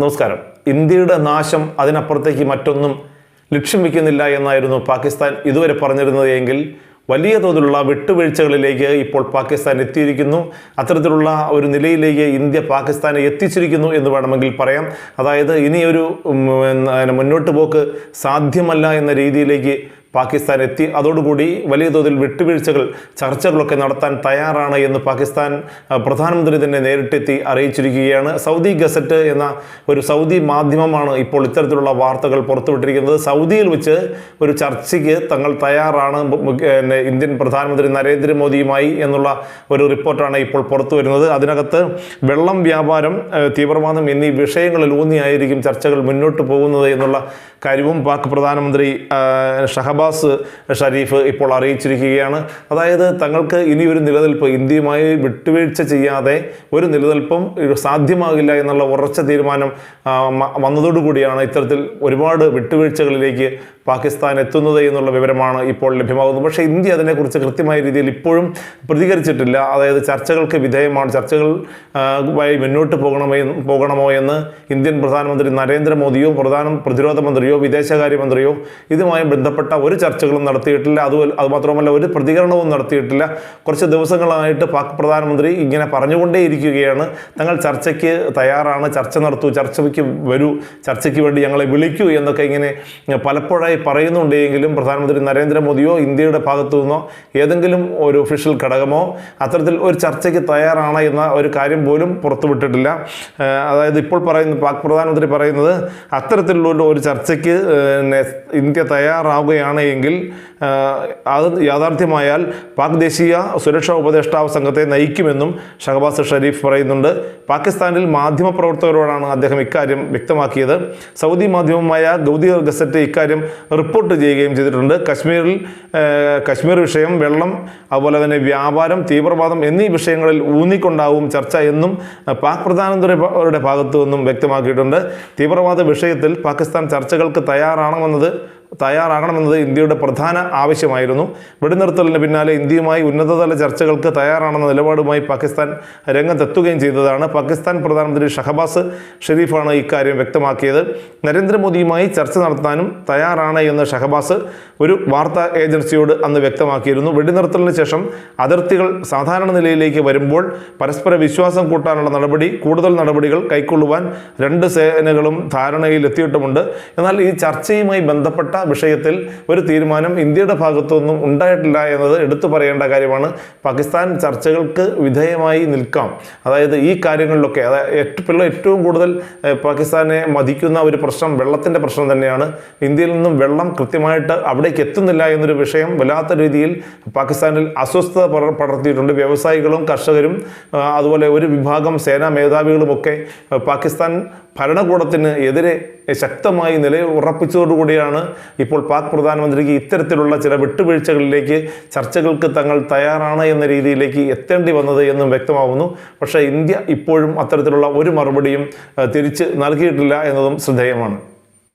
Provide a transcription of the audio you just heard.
നമസ്കാരം. ഇന്ത്യയുടെ നാശം അതിനപ്പുറത്തേക്ക് മറ്റൊന്നും ലക്ഷ്യം വയ്ക്കുന്നില്ല എന്നായിരുന്നു പാകിസ്ഥാൻ ഇതുവരെ പറഞ്ഞിരുന്നത് എങ്കിൽ വലിയ തോതിലുള്ള വിട്ടുവീഴ്ചകളിലേക്ക് ഇപ്പോൾ പാകിസ്ഥാൻ എത്തിയിരിക്കുന്നു. അത്തരത്തിലുള്ള ഒരു നിലയിലേക്ക് ഇന്ത്യ പാകിസ്ഥാനെ എത്തിച്ചിരിക്കുന്നു എന്ന് വേണമെങ്കിൽ പറയാം. അതായത് ഇനിയൊരു മുന്നോട്ട് പോക്ക് സാധ്യമല്ല എന്ന രീതിയിലേക്ക് പാകിസ്ഥാൻ എത്തി. അതോടുകൂടി വലിയ തോതിൽ വിട്ടുവീഴ്ചകൾ ചർച്ചകളൊക്കെ നടത്താൻ തയ്യാറാണ് എന്ന് പാകിസ്ഥാൻ പ്രധാനമന്ത്രി തന്നെ നേരിട്ടെത്തി അറിയിച്ചിരിക്കുകയാണ്. സൗദി ഗസറ്റ് എന്ന ഒരു സൗദി മാധ്യമമാണ് ഇപ്പോൾ ഇത്തരത്തിലുള്ള വാർത്തകൾ പുറത്തുവിട്ടിരിക്കുന്നത്. സൗദിയിൽ വെച്ച് ഒരു ചർച്ചയ്ക്ക് തങ്ങൾ തയ്യാറാണ്. ഇന്ത്യൻ പ്രധാനമന്ത്രി നരേന്ദ്രമോദിയുമായി എന്നുള്ള ഒരു റിപ്പോർട്ടാണ് ഇപ്പോൾ പുറത്തു വരുന്നത് അതിനകത്ത് വെള്ളം വ്യാപാരം തീവ്രവാദം എന്നീ വിഷയങ്ങളിൽ ഊന്നിയായിരിക്കും ചർച്ചകൾ മുന്നോട്ട് പോകുന്നത് എന്നുള്ള കാര്യവും പാക് പ്രധാനമന്ത്രി ആ, ഷഹബാസ് ഷരീഫ് ഇപ്പോൾ അറിയിച്ചിരിക്കുകയാണ്. അതായത് തങ്ങൾക്ക് ഇനി ഒരു നിലനിൽപ്പ് ഇന്ത്യയുമായി വിട്ടുവീഴ്ച ചെയ്യാതെ ഒരു നിലനിൽപ്പും സാധ്യമാകില്ല എന്നുള്ള ഉറച്ച തീരുമാനം വന്നതോടുകൂടിയാണ് ഇത്തരത്തിൽ ഒരുപാട് വിട്ടുവീഴ്ചകളിലേക്ക് പാകിസ്ഥാൻ എത്തുന്നത് എന്നുള്ള വിവരമാണ് ഇപ്പോൾ ലഭ്യമാകുന്നത്. പക്ഷേ ഇന്ത്യ അതിനെക്കുറിച്ച് കൃത്യമായ രീതിയിൽ ഇപ്പോഴും പ്രതികരിച്ചിട്ടില്ല. അതായത് ചർച്ചകൾക്ക് വിധേയമാണ്. ചർച്ചകൾ വഴി മുന്നോട്ട് പോകണമേ പോകണമോ എന്ന് ഇന്ത്യൻ പ്രധാനമന്ത്രി നരേന്ദ്രമോദിയോ പ്രധാന പ്രതിരോധ മന്ത്രിയോ വിദേശകാര്യമന്ത്രിയോ ഇതുമായി ബന്ധപ്പെട്ട ഒരു ചർച്ചകളും നടത്തിയിട്ടില്ല. അത് അതുമാത്രമല്ല ഒരു പ്രതികരണവും നടത്തിയിട്ടില്ല. കുറച്ച് ദിവസങ്ങളായിട്ട് പാക് പ്രധാനമന്ത്രി ഇങ്ങനെ പറഞ്ഞുകൊണ്ടേയിരിക്കുകയാണ്. തങ്ങൾ ചർച്ചയ്ക്ക് തയ്യാറാണ്. ചർച്ച നടത്തൂ ചർച്ചയ്ക്ക് വരൂ ചർച്ചയ്ക്ക് വേണ്ടി ഞങ്ങളെ വിളിക്കൂ എന്നൊക്കെ ഇങ്ങനെ പലപ്പോഴായി പറയുന്നുണ്ടെങ്കിലും പ്രധാനമന്ത്രി നരേന്ദ്രമോദിയോ ഇന്ത്യയുടെ ഭാഗത്തു നിന്നോ ഏതെങ്കിലും ഒരു ഒഫീഷ്യൽ ഘടകമോ അത്തരത്തിൽ ഒരു ചർച്ചയ്ക്ക് തയ്യാറാണ് എന്ന ഒരു കാര്യം പോലും പുറത്തുവിട്ടിട്ടില്ല അതായത് ഇപ്പോൾ പറയുന്ന പാക് പ്രധാനമന്ത്രി പറയുന്നത് അത്തരത്തിലുള്ള ഒരു ചർച്ചയ്ക്ക് ഇന്ത്യ തയ്യാറാവുകയാണ് എങ്കിൽ അത് യാഥാർത്ഥ്യമായാൽ പാക് ദേശീയ സുരക്ഷാ ഉപദേഷ്ടാവ് സംഘത്തെ നയിക്കുമെന്നും ഷഹബാസ് ഷരീഫ് പറയുന്നുണ്ട്. പാകിസ്ഥാനിൽ മാധ്യമപ്രവർത്തകരോടാണ് അദ്ദേഹം ഇക്കാര്യം വ്യക്തമാക്കിയത്. സൗദി മാധ്യമമായ ഗൗദി ഗസറ്റ് ഇക്കാര്യം റിപ്പോർട്ട് ചെയ്യുകയും ചെയ്തിട്ടുണ്ട്. കശ്മീരിൽ കശ്മീർ വിഷയം വെള്ളം അതുപോലെ തന്നെ വ്യാപാരം തീവ്രവാദം എന്നീ വിഷയങ്ങളിൽ ഊന്നിക്കൊണ്ടാവും ചർച്ച എന്നും പാക് പ്രധാനമന്ത്രിയുടെ ഭാഗത്തു നിന്നും വ്യക്തമാക്കിയിട്ടുണ്ട്. തീവ്രവാദ വിഷയത്തിൽ പാകിസ്ഥാൻ ചർച്ചകൾക്ക് തയ്യാറാണെന്നത് തയ്യാറാകണമെന്നത് ഇന്ത്യയുടെ പ്രധാന ആവശ്യമായിരുന്നു. വെടിനിർത്തലിന് പിന്നാലെ ഇന്ത്യയുമായി ഉന്നതതല ചർച്ചകൾക്ക് തയ്യാറാണെന്ന നിലപാടുമായി പാകിസ്ഥാൻ രംഗത്തെത്തുകയും ചെയ്തതാണ്. പാകിസ്ഥാൻ പ്രധാനമന്ത്രി ഷഹബാസ് ഷെരീഫാണ് ഇക്കാര്യം വ്യക്തമാക്കിയത്. നരേന്ദ്രമോദിയുമായി ചർച്ച നടത്താനും തയ്യാറാണ് എന്ന് ഷഹബാസ് ഒരു വാർത്താ ഏജൻസിയോട് അന്ന് വ്യക്തമാക്കിയിരുന്നു. വെടിനിർത്തലിന് ശേഷം അതിർത്തികൾ സാധാരണ നിലയിലേക്ക് വരുമ്പോൾ പരസ്പര വിശ്വാസം കൂട്ടാനുള്ള നടപടി കൂടുതൽ നടപടികൾ കൈക്കൊള്ളുവാൻ രണ്ട് സേനകളും ധാരണയിലെത്തിയിട്ടുമുണ്ട്. എന്നാൽ ഈ ചർച്ചയുമായി ബന്ധപ്പെട്ട വിഷയത്തിൽ ഒരു തീരുമാനം ഇന്ത്യയുടെ ഭാഗത്തുനിന്നും ഉണ്ടായിട്ടില്ല എന്നത് എടുത്തു പറയേണ്ട കാര്യമാണ്. പാകിസ്ഥാൻ ചർച്ചകൾക്ക് വിധേയമായി നിൽക്കാം. അതായത് ഈ കാര്യങ്ങളിലൊക്കെ അതായത് ഏറ്റവും ഏറ്റവും കൂടുതൽ പാകിസ്ഥാനെ മതിക്കുന്ന ഒരു പ്രശ്നം വെള്ളത്തിന്റെ പ്രശ്നം തന്നെയാണ്. ഇന്ത്യയിൽ നിന്നും വെള്ളം കൃത്യമായിട്ട് അവിടേക്ക് എത്തുന്നില്ല എന്നൊരു വിഷയം വല്ലാത്ത രീതിയിൽ പാകിസ്ഥാനിൽ അസ്വസ്ഥത പടർത്തിയിട്ടുണ്ട്. വ്യവസായികളും കർഷകരും അതുപോലെ ഒരു വിഭാഗം സേനാ മേധാവികളുമൊക്കെ പാകിസ്ഥാൻ ഭരണകൂടത്തിന് എതിരെ ശക്തമായി നില ഉറപ്പിച്ചതോടുകൂടിയാണ് ഇപ്പോൾ പാക് പ്രധാനമന്ത്രിക്ക് ഇത്തരത്തിലുള്ള ചില വിട്ടുവീഴ്ചകളിലേക്ക് ചർച്ചകൾക്ക് തങ്ങൾ തയ്യാറാണ് എന്ന രീതിയിലേക്ക് എത്തേണ്ടി വന്നത് എന്നും വ്യക്തമാവുന്നു. പക്ഷേ ഇന്ത്യ ഇപ്പോഴും അത്തരത്തിലുള്ള ഒരു മറുപടിയും തിരിച്ച് നൽകിയിട്ടില്ല എന്നതും ശ്രദ്ധേയമാണ്.